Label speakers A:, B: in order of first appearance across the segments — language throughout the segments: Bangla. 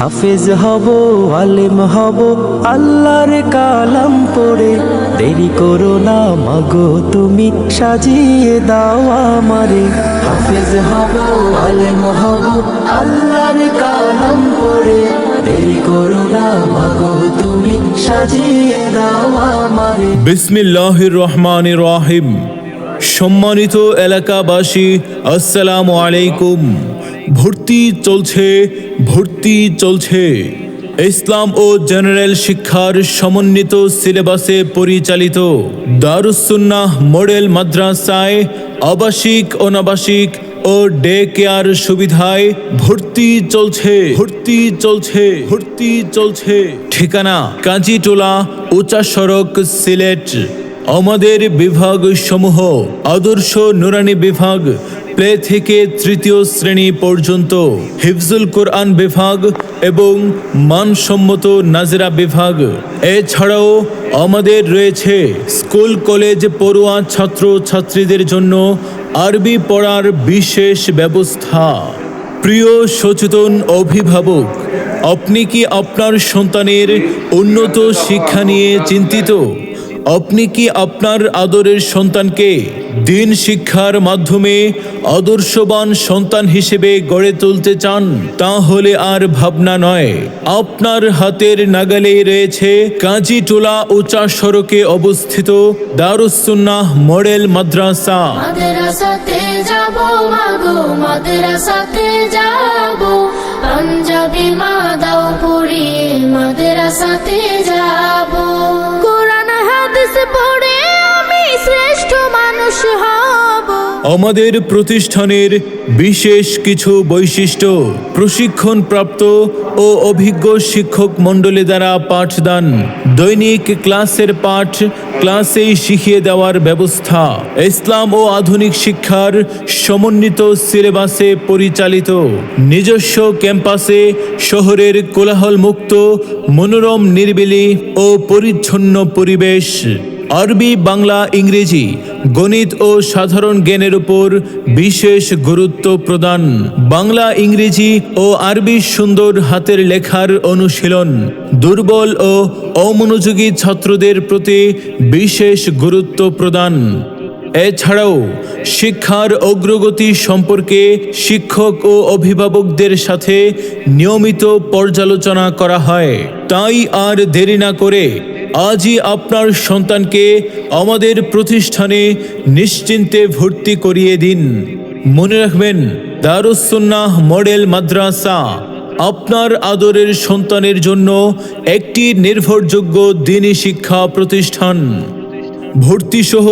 A: হাফেজ হব, আলেম হব, আল্লাহর কালাম পড়ে। দেরি করো না, মাগো, তুমি সাজিয়ে দাও আমারে। হাফেজ হব, আলেম হব, আল্লাহর কালাম পড়ে। দেরি করো না, মাগো, তুমি সাজিয়ে দাও আমারে।
B: বিসমিল্লাহির রহমান রহিম সম্মানিত এলাকাবাসী, আসসালামু আলাইকুম। ভর্তি চলছে ভর্তি চলছে। ইসলাম ও জেনারেল শিক্ষার সমন্বিত সিলেবাসে পরিচালিত দারুসুন্নাহ মডেল মাদ্রাসায় আবাসিক, অনাবাসিক ও ডে কেয়ার সুবিধায় ভর্তি চলছে ভর্তি চলছে ভর্তি চলছে। ঠিকানা কাজীটোলা উঁচা সড়ক, সিলেট। আমাদের বিভাগ সমূহ আদর্শ নুরানি বিভাগ প্লে থেকে তৃতীয় শ্রেণি পর্যন্ত হিফজুল কোরআন বিভাগ এবং মানসম্মত নাজরা বিভাগ। এছাড়াও আমাদের রয়েছে স্কুল, কলেজ, পড়ুয়া ছাত্র ছাত্রীদের জন্য আরবি পড়ার বিশেষ ব্যবস্থা। প্রিয় সচেতন অভিভাবক, আপনি কি আপনার সন্তানের উন্নত শিক্ষা নিয়ে চিন্তিত? আপনি কি আপনার আদরের সন্তানকে দিন শিক্ষার মাধ্যমে আদর্শবান সন্তান হিসেবে গড়ে তুলতে চান? তাহলে আর ভাবনা নয়। আপনার হাতের নাগালে রয়েছে কাজীটোলা উঁচা সড়কে অবস্থিত দারুসুন্নাহ মডেল মাদ্রাসা।
C: পাঞ্জাবি মা দাও পড়িয়ে মাদ্রাসাতে যাব
B: আমাদের প্রতিষ্ঠানের বিশেষ কিছু বৈশিষ্ট্য প্রশিক্ষণপ্রাপ্ত ও অভিজ্ঞ শিক্ষক মণ্ডলী দ্বারা পাঠদান, দৈনিক ক্লাসের পাঠ ক্লাসেই শিখিয়ে দেওয়ার ব্যবস্থা, ইসলাম ও আধুনিক শিক্ষার সমন্বিত সিলেবাসে পরিচালিত, নিজস্ব ক্যাম্পাসে শহরের কোলাহল মুক্ত মনোরম, নিরিবিলি ও পরিচ্ছন্ন পরিবেশ। আরবি, বাংলা, ইংরেজি গণিত ও সাধারণ জ্ঞানের উপর বিশেষ গুরুত্ব প্রদান। বাংলা, ইংরেজি ও আরবি সুন্দর হাতের লেখার অনুশীলন দুর্বল ও অমনোযোগী ছাত্রদের প্রতি বিশেষ গুরুত্ব প্রদান। এছাড়াও শিক্ষার অগ্রগতি সম্পর্কে শিক্ষক ও অভিভাবকদের সাথে নিয়মিত পর্যালোচনা করা হয়। তাই আর দেরি না করে আজই আপনার সন্তানকে আমাদের প্রতিষ্ঠানে নিশ্চিন্তে ভর্তি করিয়ে দিন। মনে রাখবেন দারুসুন্নাহ মডেল মাদ্রাসা আপনার আদরের সন্তানের জন্য একটি নির্ভরযোগ্য দিনী শিক্ষা প্রতিষ্ঠান। ভর্তি সহ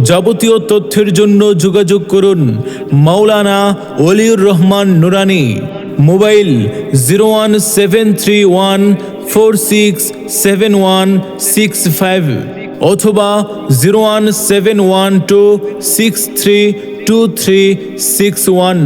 B: যাবতীয় তথ্যের জন্য যোগাযোগ করুন Maulana Oliur Rahman Nurani. Mobile zero one seven three one four six seven one six five অথবা zero one seven one two six three two three six one